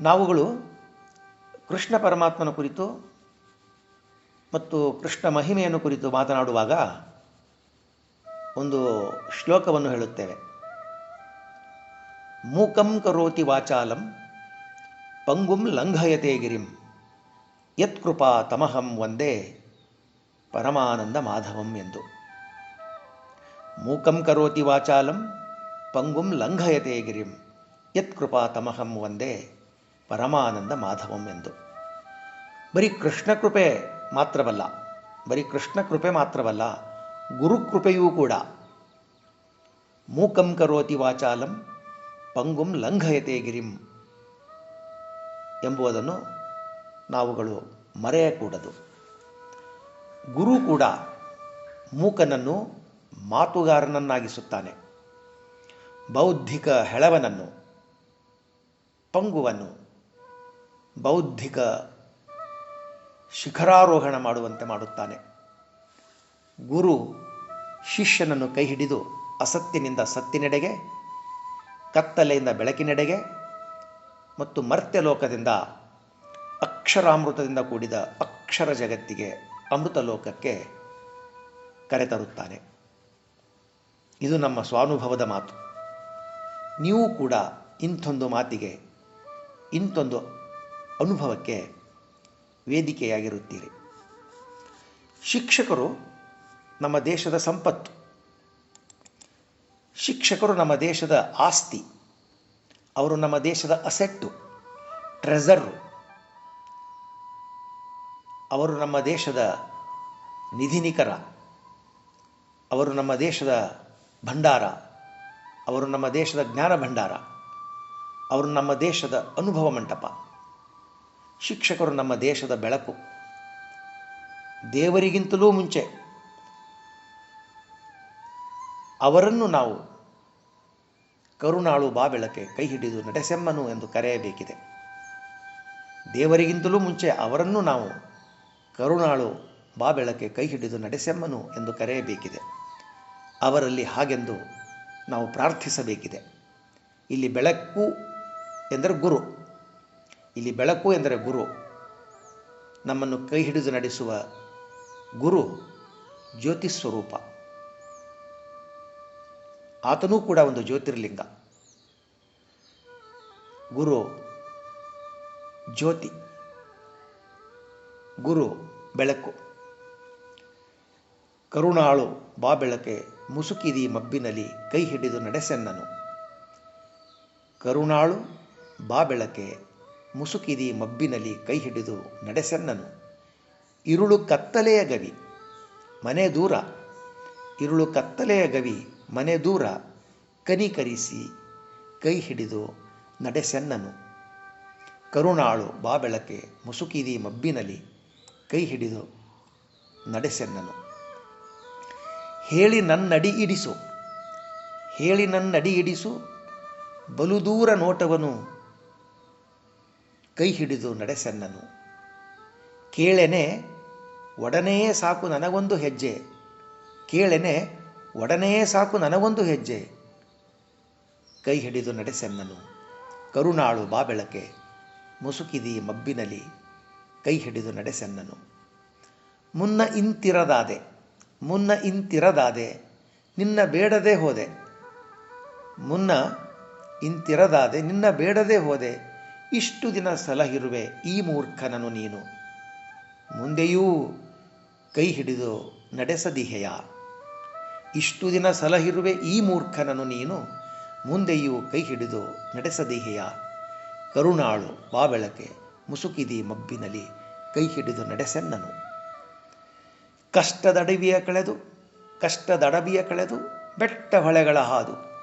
ನಾವುಗಳು ಕೃಷ್ಣ ಪರಮಾತ್ಮನ ಕುರಿತು ಮತ್ತು ಕೃಷ್ಣ ಮಹಿಮೆಯನ್ನು ಕುರಿತು ಮಾತನಾಡುವಾಗ ಒಂದು ಶ್ಲೋಕವನ್ನು ಹೇಳುತ್ತೇವೆ. ಮೂಕಂ ಕರೋತಿ ವಾಚಾಲಂ, ಪಂಗುಂ ಲಂಘಯತೆ ಗಿರಿಂ ಯತ್ಕೃಪಾ ತಮಹಂ ಒಂದೇ ಪರಮಾನಂದ ಮಾಧವಂ ಎಂದು. ಮೂಕಂ ಕರೋತಿ ವಾಚಾಲಂ, ಪಂಗುಂ ಲಂಘಯತೆ ಗಿರಿಂ ಯತ್ಕೃಪಾ ತಮಹಂ ಒಂದೇ ಪರಮಾನಂದ ಮಾಧವಂ ಎಂದು. ಬರೀ ಕೃಷ್ಣ ಕೃಪೆ ಮಾತ್ರವಲ್ಲ, ಬರೀ ಕೃಷ್ಣ ಕೃಪೆ ಮಾತ್ರವಲ್ಲ ಗುರುಕೃಪೆಯೂ ಕೂಡ. ಮೂಕಂ ಕರೋತಿ ವಾಚಾಲಂ, ಪಂಗುಂ ಲಂಘಯತೆ ಗಿರಿಂ ಎಂಬುದನ್ನು ನಾವುಗಳು ಮರೆಯಕೂಡದು. ಗುರು ಕೂಡ ಮೂಕನನ್ನು ಮಾತುಗಾರನನ್ನಾಗಿಸುತ್ತಾನೆ, ಬೌದ್ಧಿಕ ಹೆಳವನನ್ನು, ಪಂಗುವನ್ನು ಬೌದ್ಧಿಕ ಶಿಖರಾರೋಹಣ ಮಾಡುವಂತೆ ಮಾಡುತ್ತಾನೆ. ಗುರು ಶಿಷ್ಯನನ್ನು ಕೈ ಹಿಡಿದು ಅಸತ್ತಿನಿಂದ ಸತ್ತಿನೆಡೆಗೆ, ಕತ್ತಲೆಯಿಂದ ಬೆಳಕಿನೆಡೆಗೆ ಮತ್ತು ಮರ್ತ್ಯಲೋಕದಿಂದ ಅಕ್ಷರಾಮೃತದಿಂದ ಕೂಡಿದ ಅಕ್ಷರ ಜಗತ್ತಿಗೆ ಅಮೃತ ಲೋಕಕ್ಕೆ ಕರೆತರುತ್ತಾನೆ. ಇದು ನಮ್ಮ ಸ್ವಾನುಭವದ ಮಾತು. ನೀವು ಕೂಡ ಇಂಥೊಂದು ಮಾತಿಗೆ, ಇಂಥೊಂದು ಅನುಭವಕ್ಕೆ ವೇದಿಕೆಯಾಗಿರುತ್ತೀರಿ. ಶಿಕ್ಷಕರು ನಮ್ಮ ದೇಶದ ಸಂಪತ್ತು. ಶಿಕ್ಷಕರು ನಮ್ಮ ದೇಶದ ಆಸ್ತಿ. ಅವರು ನಮ್ಮ ದೇಶದ ಅಸೆಟ್ಟು, ಟ್ರೆಸರು. ಅವರು ನಮ್ಮ ದೇಶದ ನಿಧಿನಿಕರ. ಅವರು ನಮ್ಮ ದೇಶದ ಭಂಡಾರ. ಅವರು ನಮ್ಮ ದೇಶದ ಜ್ಞಾನ ಭಂಡಾರ. ಅವರು ನಮ್ಮ ದೇಶದ ಅನುಭವ ಮಂಟಪ. ಶಿಕ್ಷಕರು ನಮ್ಮ ದೇಶದ ಬೆಳಕು. ದೇವರಿಗಿಂತಲೂ ಮುಂಚೆ ಅವರನ್ನು ನಾವು ಕರುಣಾಳು ಬಾ ಬೆಳಕೆ ಕೈ ಹಿಡಿದು ನಡೆಸೆಮ್ಮನು ಎಂದು ಕರೆಯಬೇಕಿದೆ. ದೇವರಿಗಿಂತಲೂ ಮುಂಚೆ ಅವರನ್ನು ನಾವು ಕರುಣಾಳು ಬಾ ಬೆಳಕೆ ಕೈ ಹಿಡಿದು ನಡೆಸೆಮ್ಮನು ಎಂದು ಕರೆಯಬೇಕಿದೆ. ಅವರಲ್ಲಿ ಹಾಗೆಂದು ನಾವು ಪ್ರಾರ್ಥಿಸಬೇಕಿದೆ. ಇಲ್ಲಿ ಬೆಳಕು ಎಂದರೆ ಗುರು. ಇಲ್ಲಿ ಬೆಳಕು ಎಂದರೆ ಗುರು. ನಮ್ಮನ್ನು ಕೈ ಹಿಡಿದು ನಡೆಸುವ ಗುರು ಜ್ಯೋತಿ ಸ್ವರೂಪ. ಆತನೂ ಕೂಡ ಒಂದು ಜ್ಯೋತಿರ್ಲಿಂಗ. ಗುರು ಜ್ಯೋತಿ. ಗುರು ಬೆಳಕು. ಕರುಣಾಳು ಬಾ ಬೆಳಕೆ, ಮುಸುಕಿದಿ ಮಬ್ಬಿನಲ್ಲಿ ಕೈ ಹಿಡಿದು ನಡೆಸೆನ್ನನು. ಕರುಣಾಳು ಬಾ ಬೆಳಕೆ ಮುಸುಕಿದಿ ಮಬ್ಬಿನಲ್ಲಿ ಕೈ ಹಿಡಿದು ನಡೆಸೆನ್ನನು. ಇರುಳು ಕತ್ತಲೆಯ ಗವಿ, ಮನೆ ದೂರ. ಇರುಳು ಕತ್ತಲೆಯ ಗವಿ, ಮನೆ ದೂರ. ಕನಿಕರಿಸಿ ಕೈ ಹಿಡಿದು ನಡೆಸೆನ್ನನು. ಕರುಣಾಳು ಬಾ ಬೆಳಕೆ ಮುಸುಕಿದಿ ಮಬ್ಬಿನಲ್ಲಿ ಕೈ ಹಿಡಿದು ನಡೆಸೆನ್ನನು. ಹೇಳಿ ನನ್ನಡಿ ಇಡಿಸು, ಹೇಳಿ ನನ್ನಡಿ ಇಡಿಸು. ಬಲುದೂರ ನೋಟವನು ಕೈ ಹಿಡಿದು ನಡೆಸನ್ನನು ಕೇಳೆನೆ, ಒಡನೆಯೇ ಸಾಕು ನನಗೊಂದು ಹೆಜ್ಜೆ. ಕೇಳೆನೆ, ಒಡನೆಯೇ ಸಾಕು ನನಗೊಂದು ಹೆಜ್ಜೆ. ಕೈ ಹಿಡಿದು ನಡೆಸೆನ್ನನು ಕರುಣಾಳು ಬಾ ಬೆಳಕೆ ಮುಸುಕಿದಿ ಮಬ್ಬಿನಲಿ, ಕೈ ಹಿಡಿದು ನಡೆಸೆನ್ನನು ಮುನ್ನ ಇಂತಿರದಾದೆ ಮುನ್ನ ಇಂತಿರದಾದೆ, ನಿನ್ನ ಬೇಡದೆ ಹೋದೆ. ಮುನ್ನ ಇಂತಿರದಾದೆ, ನಿನ್ನ ಬೇಡದೆ ಹೋದೆ. ಇಷ್ಟು ದಿನ ಸಲಹಿರುವೆ ಈ ಮೂರ್ಖನನು ನೀನು. ಮುಂದೆಯೂ ಕೈ ಹಿಡಿದು ನಡೆಸದಿಹೆಯ? ಇಷ್ಟು ದಿನ ಸಲಹಿರುವೆ ಈ ಮೂರ್ಖನನು ನೀನು. ಮುಂದೆಯೂ ಕೈ ಹಿಡಿದು ನಡೆಸದಿಹೆಯ? ಕರುಣಾಳು ಬಾಬೆಳಕೆ ಮುಸುಕಿದಿ ಮಬ್ಬಿನಲಿ ಕೈ ಹಿಡಿದು ನಡೆಸೆನ್ನನು. ಕಷ್ಟದಡವಿಯ ಕಳೆದು ಕಷ್ಟದಡವಿಯ ಕಳೆದು ಬೆಟ್ಟ ಹೊಳೆಗಳ ಹಾದು.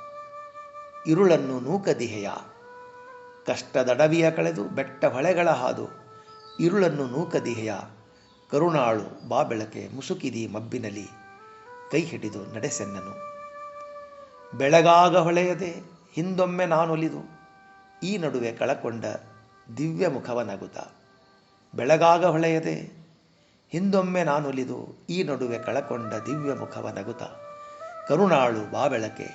ಇರುಳನ್ನು ನೂಕದಿಹೆಯ? ಕಷ್ಟದಡವಿಯ ಕಳೆದು ಬೆಟ್ಟ ಹೊಳೆಗಳ ಹಾದು. ಇರುಳನ್ನು ನೂಕದಿಹೆಯ ಕರುಣಾಳು ಬಾ ಬೆಳಕೆ ಮುಸುಕಿದಿ ಮಬ್ಬಿನಲಿ. ಕೈ ಹಿಡಿದು ನಡೆಸೆನ್ನನು. ಬೆಳಗಾಗ ಹೊಳೆಯದೆ ಹಿಂದೊಮ್ಮೆ ನಾನೊಲಿದು. ಈ ನಡುವೆ ಕಳಕೊಂಡ ದಿವ್ಯ ಮುಖವನಗುತ ಬೆಳಗಾಗ ಹೊಳೆಯದೆ ಹಿಂದೊಮ್ಮೆ ನಾನೊಲಿದು. ಈ ನಡುವೆ ಕಳಕೊಂಡ ದಿವ್ಯ ಮುಖವನಗುತ ಕರುಣಾಳು ಬಾ ಬೆಳಕೆ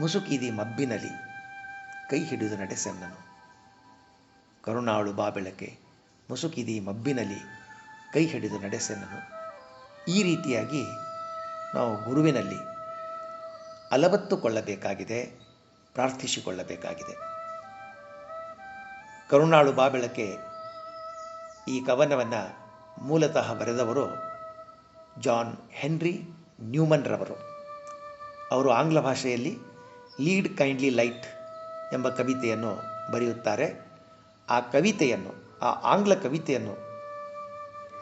ಮುಸುಕಿದಿ ಮಬ್ಬಿನಲಿ. ಕೈ ಹಿಡಿದು ನಡೆಸೆನ್ನನು ಕರುಣಾಳು ಬಾಬೆಳಕೆ ಮುಸುಕಿದಿ ಮಬ್ಬಿನಲ್ಲಿ ಕೈ ಹಿಡಿದು ನಡೆಸೆನನು ಈ ರೀತಿಯಾಗಿ ನಾವು ಗುರುವಿನಲ್ಲಿ ಅಲವತ್ತುಕೊಳ್ಳಬೇಕಾಗಿದೆ, ಪ್ರಾರ್ಥಿಸಿಕೊಳ್ಳಬೇಕಾಗಿದೆ. ಕರುಣಾಳು ಬಾಬೆಳಕೆ ಈ ಕವನವನ್ನು ಮೂಲತಃ ಬರೆದವರು ಜಾನ್ ಹೆನ್ರಿ ನ್ಯೂಮನ್ರವರು. ಅವರು ಆಂಗ್ಲ ಭಾಷೆಯಲ್ಲಿ ಲೀಡ್ ಕೈಂಡ್ಲಿ ಲೈಟ್ ಎಂಬ ಕವಿತೆಯನ್ನು ಬರೆಯುತ್ತಾರೆ. ಆ ಕವಿತೆಯನ್ನು, ಆ ಆಂಗ್ಲ ಕವಿತೆಯನ್ನು,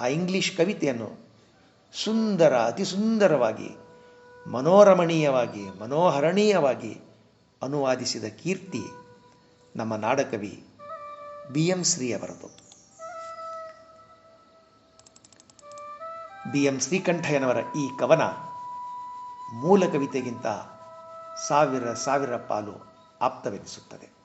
ಆ ಇಂಗ್ಲಿಷ್ ಕವಿತೆಯನ್ನು ಸುಂದರ, ಅತಿ ಸುಂದರವಾಗಿ, ಮನೋರಮಣೀಯವಾಗಿ, ಮನೋಹರಣೀಯವಾಗಿ ಅನುವಾದಿಸಿದ ಕೀರ್ತಿ ನಮ್ಮ ನಾಡಕವಿ ಬಿ ಎಂ ಶ್ರೀಯವರದು. ಬಿ ಎಂ ಶ್ರೀಕಂಠಯ್ಯನವರ ಈ ಕವನ ಮೂಲ ಕವಿತೆಗಿಂತ ಸಾವಿರ ಸಾವಿರ ಪಾಲು ಆಪ್ತವೆನಿಸುತ್ತದೆ.